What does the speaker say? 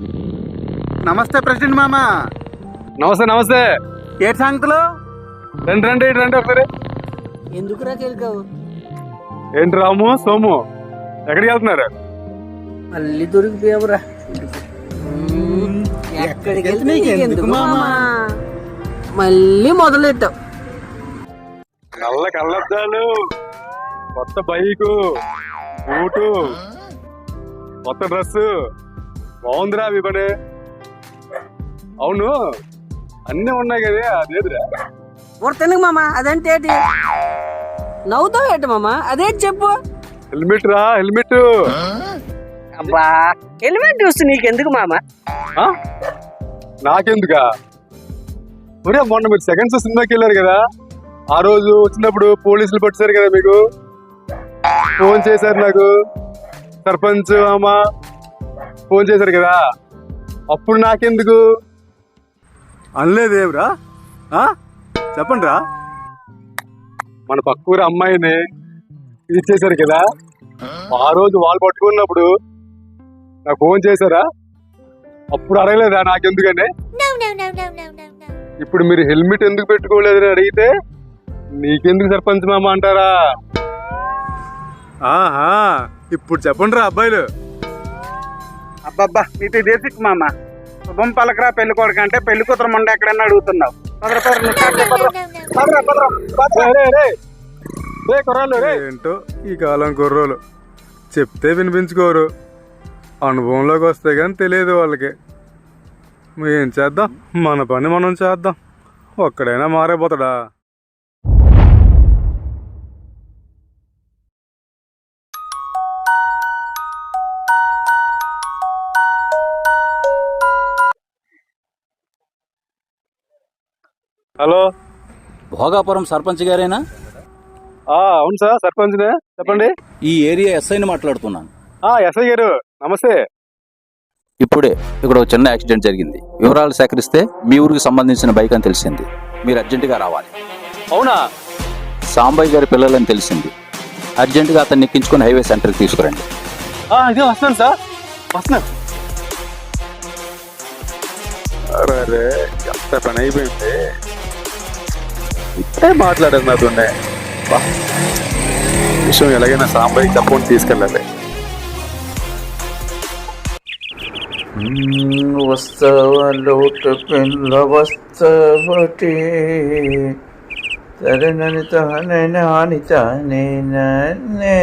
నమస్తే ప్రెసిడెంట్ మామ. నమస్తే నమస్తే. ఏటి సంగతులు రండి రండి ఇటు రండి ఒకసారి. ఎందుకురా కెలికావు? ఏంటి రాము సోము? ఎక్కడికి వెళ్తున్నారు? మళ్ళీ దొరికిపోయావురా. ఎక్కడికి వెళ్తే ఎందుకు మళ్ళీ మొదలెట్టావు. నల్ల కళ్ళద్దాలు. కొత్త బైకు బూటు కొత్త డ్రెస్ బాగుందిరా పని. అవును అన్నీ ఉన్నాయి కదా అదేదిరా. ఊరతెందుకు మామ అదంటే ఏంటి నవ్వుతావు ఏంటి మామ? అదేంటి చెప్పు. హెల్మెట్ రా హెల్మెట్. అబ్బా హెల్మెట్ చూస్తే నీకెందుకు మామ? ఆ? నాకెందుకా? ఒరే మొన్న మీరు సెకండ్స్ సినిమాకి వెళ్ళారు కదా? ఆ రోజు వచ్చినప్పుడు పోలీసులు పట్టారు కదా మీకు? ఫోన్ చేశారు నాకు. సర్పంచ్ అమ్మ ఫోన్ చేశారు కదా. అప్పుడు నాకెందుకు? అనలేదేవ్రా చెప్పండి రా మన పక్కూరి అమ్మాయిని ఇచ్చేశారు కదా. ఆ రోజు వాళ్ళు పట్టుకున్నప్పుడు నాకు ఫోన్ చేశారా? అప్పుడు అడగలేదా నాకెందుకని. ఇప్పుడు మీరు హెల్మెట్ ఎందుకు పెట్టుకోలేదని అడిగితే నీకెందుకు సర్పంచ్ మామ అంటారా? ఆహా ఇప్పుడు చెప్పండి రా అబ్బాయిలు. అబ్బబ్బా ఇది దేశిక్ మామ. శుభం పలకరా పెళ్ళి కొడుకు అంటే పెళ్ళి కూతురు మొండ ఎక్కడన్నా అడుగుతున్నావు. ఏంటో ఈ కాలం కుర్రోలు. చెప్తే వినిపించుకోరు. అనుభవంలోకి వస్తే కానీ తెలియదు వాళ్ళకి. ఏం చేద్దాం? మన పని మనం చేద్దాం. ఒక్కడైనా మారైపోతాడా హలో? భోగాపురం సర్పంచ్ గారేనా? ఆ, అవును సార్ సర్పంచ్నే. చెప్పండి. ఈ ఏరియా ఎస్ఐని మాట్లాడుతున్నాను. ఆ ఎస్ఐ గారు నమస్తే. ఇప్పుడే ఇక్కడ ఒక చిన్న యాక్సిడెంట్ జరిగింది. వివరాలు సేకరిస్తే మీ ఊరికి సంబంధించిన బైక్ అని తెలిసింది. మీరు అర్జెంటుగా రావాలి. అవునా? సాంబయ్య గారి పిల్లలని తెలిసింది. అర్జెంటుగా అతన్ని ఎక్కించుకొని హైవే సెంటర్కి తీసుకురండి. ఆ, ఇదే వస్తున్నాను సార్. వస్తున్నాను. అరే అరే, ఎంత పని అయిపోయింది. ఇప్పుడే మాట్లాడారు నాతోనే విషయం ఎలాగైనా సాంబాయి తప్పని తీసుకెళ్ళాలి. వస్తావలోట పిల్ల వస్తావటి తరణని తానే నాని తానే నన్నే